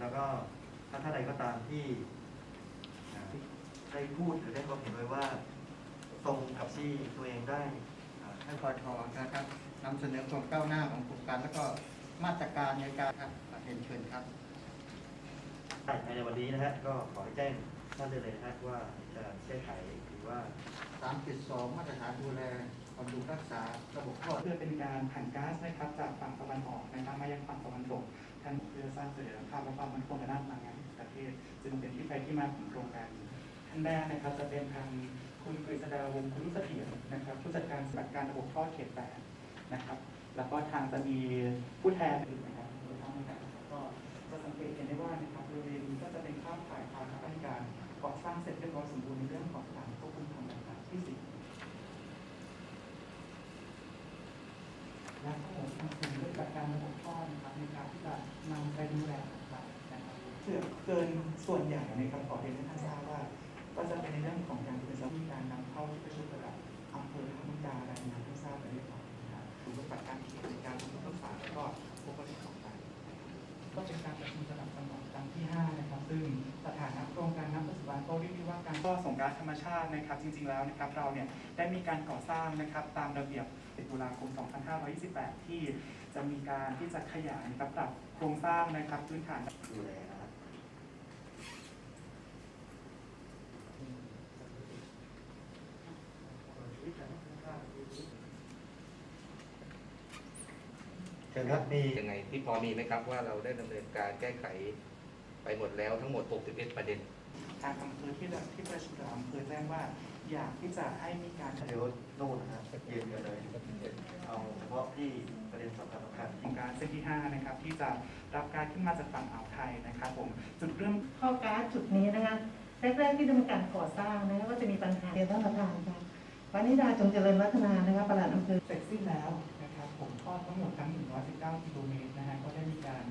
แล้วก็ถ้าท่านใดก็ตามที่อ่าที่ได้พูดหรือได้ความเห็นไว้ว่า ตรงกับที่ตัวเองได้อ่าให้พอทอนะครับนำเสนอความก้าวหน้าของโครงการ แล้วก็มาตรการในการครับเรียนเชิญครับได้ภายในวันนี้นะฮะก็ขอให้แจ้งท่านได้เลยนะฮะว่าจะแก้ไขหรือว่า 3.2 มาตรฐานดูแลบำรุงรักษาระบบท่อเพื่อเป็นการผ่านก๊าซนะครับ ท่านเพื่อสร้างเสถียรภาพและความมั่นคงในด้านพลังงานของประเทศ จึงเป็นที่ไปที่มาของโครงการท่านแรกนะครับจะเป็นทางคุณกฤษดาวงคุณเสถียรนะครับผู้จัดการสำนักการระบบท่อเขตแปดนะครับแล้วก็ทางจะมีผู้แทน ในการที่จะนำไปดูแลต่างๆนะครับเกือบเกินส่วนใหญ่นะครับขอเรียนให้ท่านทราบว่า ก็จะเป็นในเรื่องของการเป็นมีการนำเข้าที่ประชุมระดับอำเภอท่ามุกดารายงานให้ทราบไปเรียบร้อยนะครับถือว่าปัดการเขียนในการทำรักษาแล้วก็ผู้บริหารของการก็เป็นการประชุมระดับจังหวัดครั้งที่ 5 นะครับ ซึ่งสถานะโครงการน้ำปัจจุบัน ก็เรียกได้ว่าการก็ส่งก๊าซธรรมชาตินะครับจริงๆแล้วนะครับเราเนี่ยได้มีการก่อสร้างนะครับตามระเบียบ10ตุลาคม 2528 ที่จะมีการที่จะขยายนะครับปรับโครงสร้างนะครับพื้นฐานดูแลนะฮะเชิญครับมียังไงที่พอมีไหมครับว่าเราได้ดำเนินการแก้ไขไปหมดแล้วทั้งหมด 61 ประเด็น ทางอำเภอที่ที่ประชุมระดับอำเภอแจ้งว่า อยากที่จะให้มีการเดี๋ยวโน่นนะฮะเย็นกันเลยเอาเฉพาะที่ประเด็นสำคัญสำคัญโครงการเส้นที่ 5 นะครับ ที่จะรับการขึ้นมาจากฝั่งอ่าวไทยนะครับผมจุดเริ่มข้อการจุดนี้นะคะแรกๆที่ดำเนินการก่อสร้างนะคะก็จะมีปัญหาเรียนท่านประธานค่ะวานิดาจงเจริญวัฒนานะคะปลัดอำเภอเสร็จสิ้นแล้วนะครับผมทอดทั้งหมดทั้ง 119 กิโลเมตรนะฮะก็ได้มีการ